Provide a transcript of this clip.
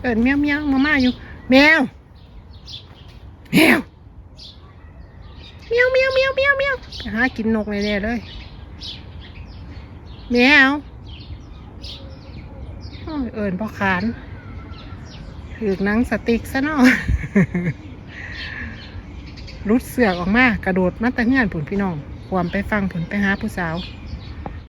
เอินเมียวเมียวมาม่าอยู่ แมว แมวเมียวเมียวเมียวเมียวเมียวหากินนกแน่ๆเลยแมวเอิญพ่อขานถือหนังสติกซะเนาะรุดเสือกออกมากระโดดมาแตะเงื่อนผุนพี่น้องความไปฟังผุนไปหาผู้สาว